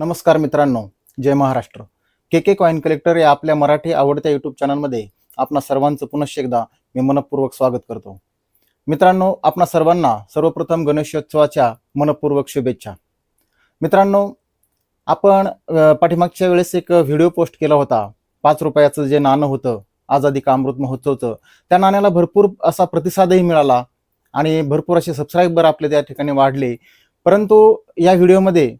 नमस्कार मित्रांनो जय Maharashtra. K K coin collector या आपल्या मराठी आवडत्या युट्यूब चॅनलमध्ये आपणा सर्वांचं पुनश्च एकदा मी मनपूर्वक स्वागत करतो. मित्रांनो आपणा सर्वांना सर्वप्रथम गणेशोत्सवाच्या मनपूर्वक शुभेच्छा. मित्रांनो आपण पाठीमागच्या वेळेस एक व्हिडिओ पोस्ट केला होता. पाच रुपयाचं जे नाणं होतं आझादी का अमृत महोत्सवचं त्या नाण्याला भरपूर असा प्रतिसादही मिळाला आणि भरपूर असे सबस्क्रायबर आपले त्या ठिकाणी वाढले. परंतु या व्हिडिओमध्ये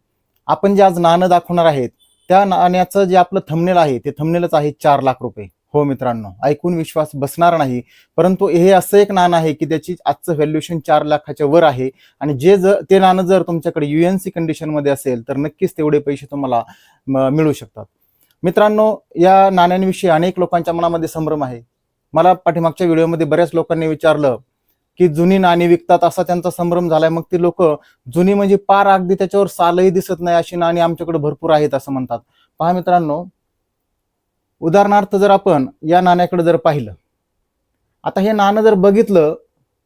आपण जे आज नाणं दाखवणार आहेत त्या नाण्याचं जे आपलं थमनेल आहे ते थमनेलच आहे चार लाख रुपये. हो मित्रांनो ऐकून विश्वास बसणार नाही परंतु हे असं एक नाणं आहे की त्याची आजचं व्हॅल्युएशन चार लाखाच्या वर आहे आणि जे जर ते नाणं जर तुमच्याकडे युएनसी कंडिशनमध्ये असेल तर नक्कीच तेवढे पैसे तुम्हाला म- मिळू शकतात. मित्रांनो या नाण्यांविषयी अनेक लोकांच्या मनामध्ये संभ्रम आहे. मला पाठीमागच्या व्हिडिओमध्ये बऱ्याच लोकांनी विचारलं की जुनी नाणी विकतात असा त्यांचा संभ्रम झालाय. मग ती लोक जुनी म्हणजे पार अगदी त्याच्यावर सालही दिसत नाही अशी नाणी आमच्याकडे भरपूर आहेत असं म्हणतात. पहा मित्रांनो उदाहरणार्थ जर आपण या नाण्याकडे जर पाहिलं आता हे नाणं जर बघितलं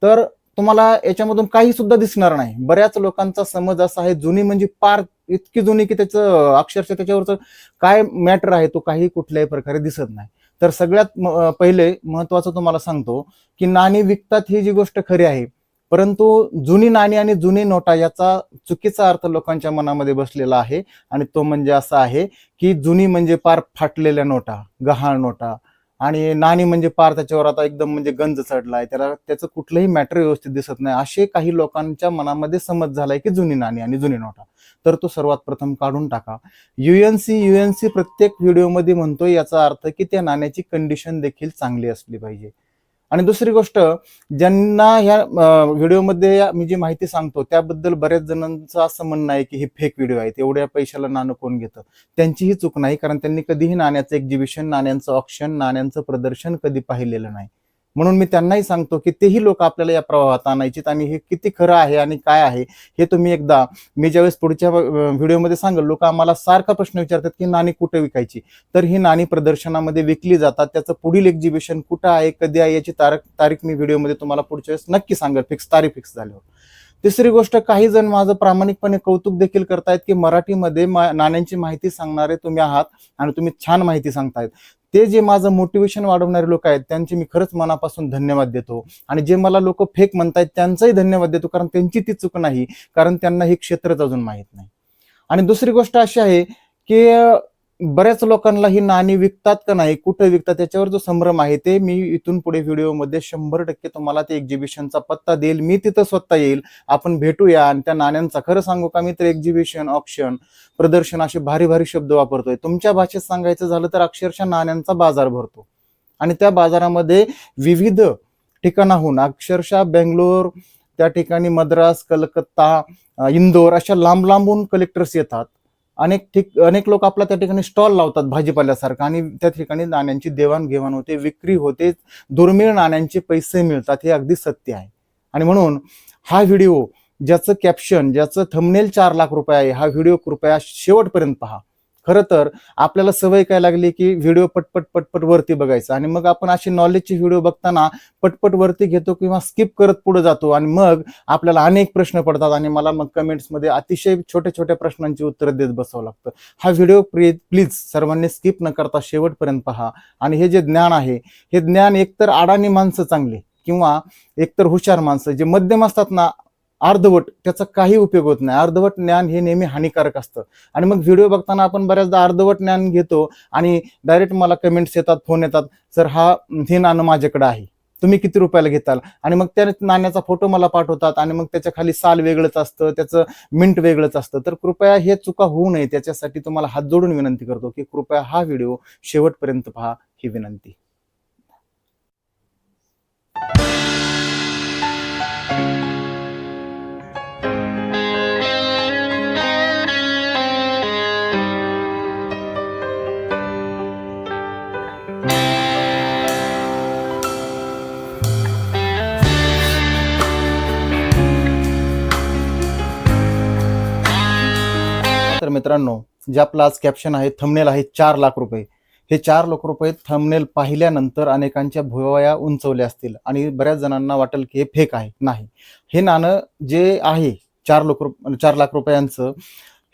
तर तुम्हाला याच्यामधून काही सुद्धा दिसणार नाही. बऱ्याच लोकांचा समज असा आहे जुनी म्हणजे पार इतकी जुनी की त्याचं अक्षरशः त्याच्यावरचं काय मॅटर आहे तो काही कुठल्याही प्रकारे दिसत नाही. तर सगळ्यात पहिले महत्वाचं तुम्हाला सांगतो की नाणी विकतात ही जी गोष्ट खरी आहे परंतु जुनी नाणी आणि जुनी नोटा याचा चुकीचा अर्थ लोकांच्या मनामध्ये बसलेला आहे. आणि तो म्हणजे असा आहे की जुनी म्हणजे पार फाटलेल्या नोटा गहाळ नोटा आणि नाणी म्हणजे पार त्याच्यावर आता एकदम म्हणजे गंज चढलाय. त्याला त्याचं कुठलंही मॅटर व्यवस्थित दिसत नाही. असे काही लोकांच्या मनामध्ये समज झालाय की जुनी नाणी आणि जुनी नोटा. तर तो सर्वात प्रथम काढून टाका. युएनसी युएनसी प्रत्येक व्हिडिओमध्ये म्हणतोय याचा अर्थ की त्या नाण्याची कंडिशन देखील चांगली असली पाहिजे. आणि दुसरी गोष्ट ज्यांना ह्या व्हिडिओमध्ये मी जी माहिती सांगतो त्याबद्दल बऱ्याच जणांचं असं म्हणणं आहे की हे फेक व्हिडिओ आहेत एवढ्या पैशाला नाणं कोण घेतं? त्यांचीही चूक नाही कारण त्यांनी कधीही नाण्याचं एक्झिबिशन नाण्यांचं ऑप्शन नाण्यांचं प्रदर्शन कधी पाहिलेलं नाही. म्हणून मी त्यांनाही सांगतो की तेही लोक आपल्याला या प्रवाहात आणायचीत आणि हे किती खरं आहे आणि काय आहे हे तुम्ही एकदा मी ज्यावेळेस पुढच्या व्हिडिओमध्ये सांगेल लोक आम्हाला सारखा प्रश्न विचारतात की नाणी कुठे विकायची? तर ही नाणी प्रदर्शनामध्ये विकली जातात त्याचं पुढील एक्झिबिशन कुठं आहे कधी आहे याची तारख तारीख मी व्हिडिओमध्ये तुम्हाला पुढच्या वेळेस नक्की सांगेल फिक्स तारीख फिक्स झाल्यावर तिसरी गोष्ट काही जण माझं प्रामाणिकपणे कौतुक देखील करतायत की मराठीमध्ये नाण्यांची माहिती सांगणारे तुम्ही आहात आणि तुम्ही छान माहिती सांगतायत. ते जे माझं मोटिवेशन वाढवणारे लोक आहेत त्यांचे मी खरंच मनापासून धन्यवाद देतो. आणि जे मला लोक फेक म्हणतायत त्यांचाही धन्यवाद देतो कारण त्यांची ती चूक नाही कारण त्यांना हे क्षेत्रच अजून माहीत नाही. आणि दुसरी गोष्ट अशी आहे की बऱ्याच लोकांना ही नाणी विकतात का नाही कुठं विकतात त्याच्यावर जो संभ्रम आहे ते मी इथून पुढे व्हिडिओमध्ये शंभर टक्के तुम्हाला ते एक्झिबिशनचा पत्ता देईल. मी तिथं स्वतः येईल. आपण भेटूया आणि त्या नाण्यांचा खरं सांगू का मी तर एक्झिबिशन ऑप्शन प्रदर्शन असे भारी भारी शब्द वापरतोय. तुमच्या भाषेत सांगायचं झालं तर अक्षरशः नाण्यांचा बाजार भरतो. आणि त्या बाजारामध्ये विविध ठिकाणाहून अक्षरशः बेंगलोर त्या ठिकाणी मद्रास कलकत्ता इंदोर अशा लांब लांबून कलेक्टर्स येतात. अनेक ठिक अनेक लोक आपला त्या ठिकाणी स्टॉल लावतात भाजीपाल्यासारखा आणि त्या ठिकाणी नाण्यांची देवाणघेवाण होते विक्री होते दुर्मिळ नाण्यांचे पैसे मिळतात हे अगदी सत्य आहे. आणि म्हणून हा व्हिडिओ ज्याचं कॅप्शन ज्याचं थंबनेल चार लाख रुपये आहे हा व्हिडिओ कृपया शेवटपर्यंत पहा. खरं तर आपल्याला सवय काय लागली की व्हिडिओ पटपट पटपट वरती बघायचा. आणि मग आपण अशी नॉलेजची व्हिडिओ बघताना पटपट वरती घेतो किंवा स्किप करत पुढे जातो. आणि मग आपल्याला अनेक प्रश्न पडतात आणि मला मग कमेंट्समध्ये अतिशय छोट्या छोट्या प्रश्नांची उत्तरं देत बसावं लागतं. हा व्हिडिओ प्लीज सर्वांनी स्किप न करता शेवटपर्यंत पहा. आणि हे जे ज्ञान आहे हे ज्ञान एकतर अडाणी माणसं चांगली किंवा एकतर हुशार माणसं जे मध्यम असतात ना अर्धवट त्याचा काही उपयोग होत नाही. अर्धवट ज्ञान हे नेहमी हानिकारक असतं. आणि मग व्हिडिओ बघताना आपण बऱ्याचदा अर्धवट ज्ञान घेतो आणि डायरेक्ट मला कमेंट्स येतात फोन येतात सर हा हे नाणं माझ्याकडे आहे. तुम्ही किती रुपयाला घेताल? आणि मग त्या नाण्याचा फोटो मला पाठवतात आणि मग त्याच्याखाली साल वेगळंच असतं त्याचं मिंट वेगळंच असतं. तर कृपया हे चुका होऊ नये. त्याच्यासाठी तुम्हाला हात जोडून विनंती करतो की कृपया हा व्हिडिओ शेवटपर्यंत पहा ही विनंती. तर मित्रांनो जे आपलं आज कॅप्शन आहे थंबनेल आहे चार लाख रुपये. हे चार लाख रुपये थंबनेल पाहिल्यानंतर अनेकांच्या भुवया उंचवल्या असतील आणि बऱ्याच जणांना वाटेल की हे फेक आहे नाही. हे नाणं जे आहे चार लाख रुप चार लाख रुपयांचं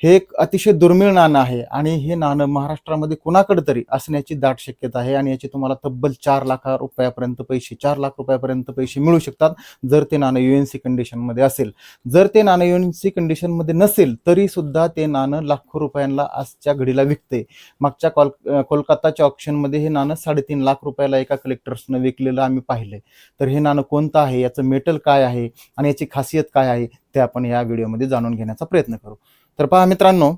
हे एक अतिशय दुर्मिळ नाणं आहे आणि हे नाणं महाराष्ट्रामध्ये कुणाकडे तरी असण्याची दाट शक्यता आहे आणि याची तुम्हाला तब्बल चार लाख रुपयापर्यंत पैसे चार लाख रुपयापर्यंत पैसे मिळू शकतात जर ते नाणं युएनसी कंडिशनमध्ये असेल. जर ते नाणं युएनसी कंडिशनमध्ये नसेल तरी सुद्धा ते नाणं लाखो रुपयांना आजच्या घडीला विकते. मागच्या कॉल कोलकाताच्या ऑप्शनमध्ये हे नाणं साडेतीन लाख रुपयाला एका कलेक्टर्सनं विकलेलं आम्ही पाहिलंय. तर हे नाणं कोणतं आहे? याचं मेटल काय आहे? आणि याची खासियत काय आहे? ते आपण या व्हिडिओमध्ये जाणून घेण्याचा प्रयत्न करू. तर पहा मित्रांनो.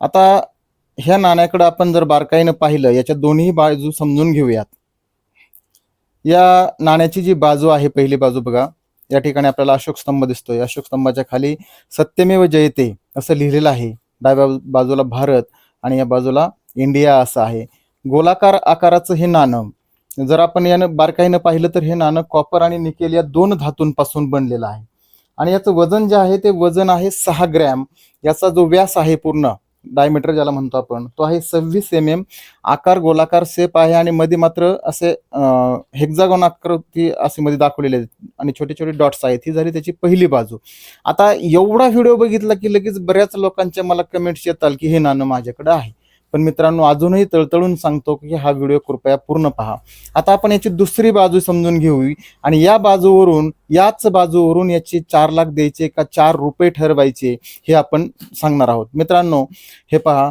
आता ह्या नाण्याकडे आपण जर बारकाईनं पाहिलं याच्या दोन्ही बाजू समजून घेऊयात. या नाण्याची जी बाजू आहे पहिली बाजू बघा. या ठिकाणी आपल्याला अशोक स्तंभ दिसतोय. अशोक स्तंभाच्या खाली सत्यमेव जयते असं लिहिलेलं आहे. डाव्या बाजूला भारत आणि या बाजूला इंडिया असं आहे. गोलाकार आकाराचं हे नाणं. जर आपण यानं बारकाईनं पाहिलं तर हे नाणं कॉपर आणि निकेल या दोन धातूंपासून बनलेलं आहे. आणि याचं वजन जे आहे ते वजन आहे सहा ग्रॅम. याचा जो व्यास आहे पूर्ण डायमीटर ज्याला म्हणतो आपण तो आहे सव्वीस एम एम आकार गोलाकार शेप आहे आणि मध्ये मात्र असे हेक्झागॉन आकृती असे मध्ये दाखवलेले आहेत. आणि छोटे छोटे डॉट्स आहेत. ही झाली त्याची पहिली बाजू. आता एवढा व्हिडिओ बघितला की लगेच बऱ्याच लोकांच्या मला कमेंट्स येतात की हे नाणं माझ्याकडे आहे. पण मित्रांनो अजूनही तळतळून सांगतो की हा व्हिडिओ कृपया पूर्ण पहा. आता आपण याची दुसरी बाजू समजून घेऊ आणि या बाजूवरून याच बाजूवरून याची चार लाख द्यायचे का चार रुपये ठरवायचे हे आपण सांगणार आहोत. मित्रांनो हे पहा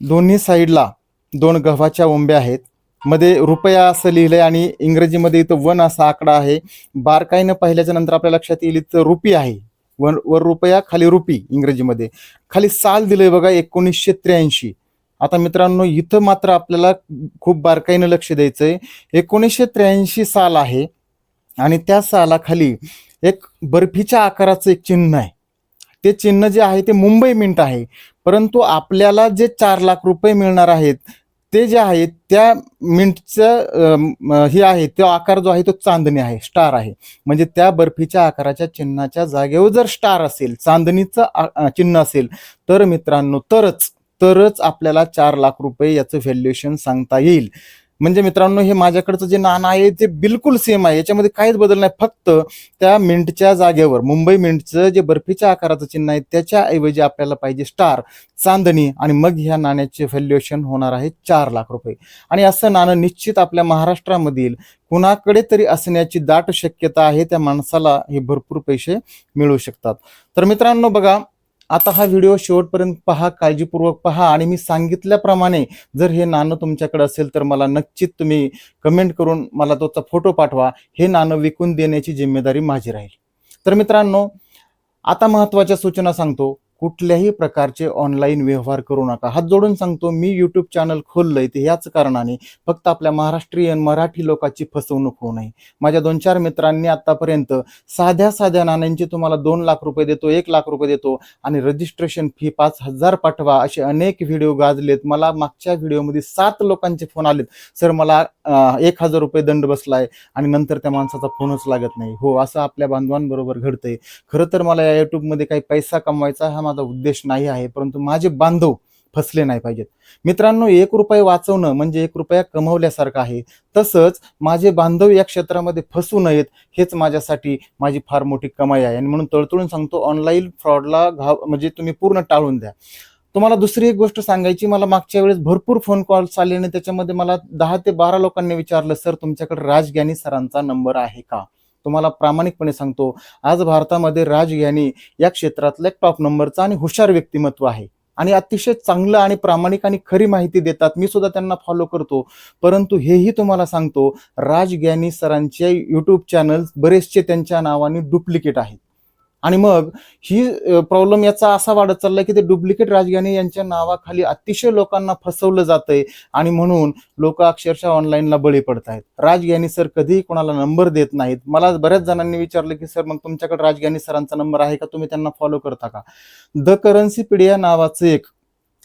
दोन्ही साईडला दोन गव्हाच्या ओंब्या आहेत. मध्ये रुपया असं लिहिलंय आणि इंग्रजीमध्ये इथं वन असा आकडा आहे. बारकाईनं पाहिल्याच्या नंतर आपल्या लक्षात येईल इथं रुपी आहे. वर वर रुपया खाली रुपी इंग्रजीमध्ये. खाली साल दिलंय बघा एकोणीसशे त्र्याऐंशी. आता मित्रांनो इथं मात्र आपल्याला खूप बारकाईनं लक्ष द्यायचं आहे एकोणीसशे त्र्याऐंशी साल आहे आणि त्या सालाखाली एक बर्फीच्या आकाराचं एक चिन्ह आहे. ते चिन्ह जे आहे ते मुंबई मिंट आहे. परंतु आपल्याला जे चार लाख रुपये मिळणार आहेत ते जे आहे त्या मिंटचं हे आहे तो आकार जो आहे तो चांदणी आहे स्टार आहे. म्हणजे त्या बर्फीच्या आकाराच्या चिन्हाच्या जागेवर जर स्टार असेल चांदणीचं आ- चिन्ह असेल तर मित्रांनो तरच तरच आपल्याला चार लाख रुपये याचं व्हॅल्युएशन सांगता येईल. म्हणजे मित्रांनो हे माझ्याकडचं जे नाणं आहे ते बिलकुल सेम आहे. याच्यामध्ये काहीच बदल नाही. फक्त त्या मिंटच्या जागेवर मुंबई मिंटचं जे बर्फीच्या आकाराचं चिन्ह आहे त्याच्याऐवजी आपल्याला पाहिजे स्टार चांदणी आणि मग ह्या नाण्याचे व्हॅल्युएशन होणार आहे चार लाख रुपये. आणि असं नाणं निश्चित आपल्या महाराष्ट्रामधील कुणाकडे तरी असण्याची दाट शक्यता आहे त्या माणसाला हे भरपूर पैसे मिळू शकतात. तर मित्रांनो बघा आता हा व्हिडिओ शेवटपर्यंत पहा काळजीपूर्वक पहा आणि मी सांगितल्याप्रमाणे जर हे नाणं तुमच्याकडे असेल तर मला नक्कीच तुम्ही कमेंट करून मला तोचा फोटो पाठवा. हे नाणं विकून देण्याची जिम्मेदारी माझी राहील. तर मित्रांनो आता महत्त्वाच्या सूचना सांगतो. कुठल्याही प्रकारचे ऑनलाईन व्यवहार करू नका. हात जोडून सांगतो मी युट्यूब चॅनल खोललंय ते याच कारणाने फक्त आपल्या महाराष्ट्रीयन मराठी लोकांची फसवणूक होऊ नये. माझ्या दोन चार मित्रांनी आतापर्यंत साध्या साध्या नाण्यांची तुम्हाला दोन लाख रुपये देतो एक लाख रुपये देतो आणि रजिस्ट्रेशन फी पाच हजार पाठवा असे अनेक व्हिडिओ गाजलेत. मला मागच्या व्हिडिओमध्ये सात लोकांचे फोन आलेत. सर मला एक हजार रुपये दंड बसलाय आणि नंतर त्या माणसाचा फोनच लागत नाही. हो असं आपल्या बांधवांबरोबर घडतंय. खरं तर मला या युट्यूबमध्ये काही पैसा कमवायचा हा माझा उद्देश नाही आहे परंतु माझे बांधव फसले नाही पाहिजेत. मित्रांनो एक रुपये वाचवणं म्हणजे एक रुपया कमवल्यासारखं आहे. तसंच माझे बांधव या क्षेत्रामध्ये फसू नयेत हेच माझ्यासाठी माझी फार मोठी कमाई आहे. आणि म्हणून तळतळून सांगतो ऑनलाईन फ्रॉडला घाव म्हणजे तुम्ही पूर्ण टाळून द्या. तुम्हाला दुसरी एक गोष्ट सांगायची मला मागच्या वेळेस भरपूर फोन कॉल्स आले आणि त्याच्यामध्ये मला दहा ते बारा लोकांनी विचारलं सर तुमच्याकडे राजज्ञानी सरांचा नंबर आहे का? तुम्हाला प्रामाणिकपणे सांगतो आज भारतामध्ये राज यांनी या क्षेत्रातलं एक टॉप नंबरचा आणि हुशार व्यक्तिमत्व आहे. आणि अतिशय चांगलं आणि प्रामाणिक आणि खरी माहिती देतात मी सुद्धा त्यांना फॉलो करतो. परंतु हेही तुम्हाला सांगतो राजज्ञानी सरांचे युट्यूब चॅनल बरेचसे त्यांच्या नावाने डुप्लिकेट आहेत. आणि मग ही प्रॉब्लेम याचा असा वाढत चाललाय की ते डुप्लिकेट राजघाणी यांच्या नावाखाली अतिशय लोकांना फसवलं जातंय आणि म्हणून लोक अक्षरशः ऑनलाईनला बळी पडत आहेत राजघाणी सर कधीही कोणाला नंबर देत नाहीत. मला बऱ्याच जणांनी विचारलं की सर मग तुमच्याकडे राजघाणी सरांचा नंबर आहे का? तुम्ही त्यांना फॉलो करता का? द करन्सी पिडिया नावाचं एक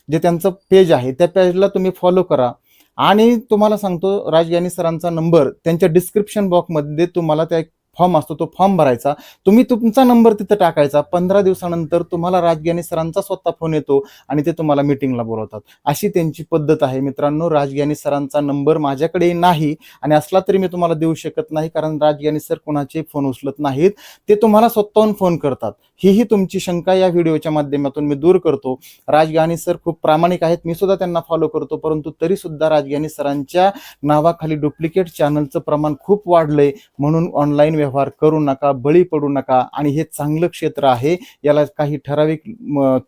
जे त्यांचं पेज आहे त्या पेजला तुम्ही फॉलो करा. आणि तुम्हाला सांगतो राजघाणी सरांचा नंबर त्यांच्या डिस्क्रिप्शन बॉक्समध्ये तुम्हाला त्या फॉर्म असतो तो फॉर्म भरायचा. तुम्ही तुमचा नंबर तिथं टाकायचा. पंधरा दिवसानंतर तुम्हाला राजज्ञानी सरांचा स्वतः फोन येतो आणि ते तुम्हाला मिटिंगला बोलवतात. अशी त्यांची पद्धत आहे मित्रांनो. राजज्ञानी सरांचा नंबर माझ्याकडे नाही आणि असला तरी मी तुम्हाला देऊ शकत नाही कारण राजज्ञानी सर कोणाचे फोन उचलत नाहीत. ते तुम्हाला स्वतःहून फोन करतात. हीही तुमची शंका या व्हिडिओच्या माध्यमातून मी दूर करतो. राजगियानी सर खूप प्रामाणिक आहेत मी सुद्धा त्यांना फॉलो करतो परंतु तरी सुद्धा राजगियानी सरांच्या नावाखाली डुप्लिकेट चॅनलचं प्रमाण खूप वाढलंय म्हणून ऑनलाईन व्यवहार करू नका बळी पडू नका आणि हे चांगलं क्षेत्र आहे याला काही ठराविक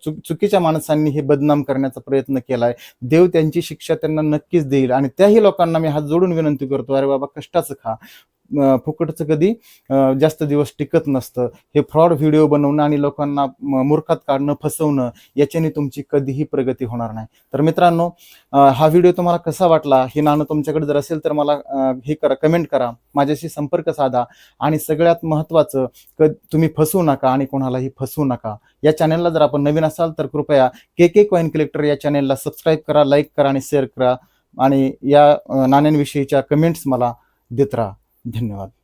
चुक चुकीच्या माणसांनी हे बदनाम करण्याचा प्रयत्न केलाय. देव त्यांची शिक्षा त्यांना नक्कीच देईल आणि त्याही लोकांना मी हात जोडून विनंती करतो अरे बाबा कष्टाचं खा. फुकटचं कधी जास्त दिवस टिकत नसतं. हे फ्रॉड व्हिडिओ बनवणं आणि लोकांना मूर्खात काढणं फसवणं याच्याने तुमची कधीही प्रगती होणार नाही. तर मित्रांनो हा व्हिडिओ तुम्हाला कसा वाटला हे नाणं तुमच्याकडे जर असेल तर मला हे करा कमेंट करा. माझ्याशी संपर्क साधा आणि सगळ्यात महत्त्वाचं क तुम्ही फसवू नका आणि कोणालाही फसवू नका. या चॅनलला जर आपण नवीन असाल तर कृपया के के कॉईन कलेक्टर या चॅनलला सबस्क्राईब करा लाईक करा आणि शेअर करा. आणि या नाण्यांविषयीच्या कमेंट्स मला देत राहा. धन्यवाद.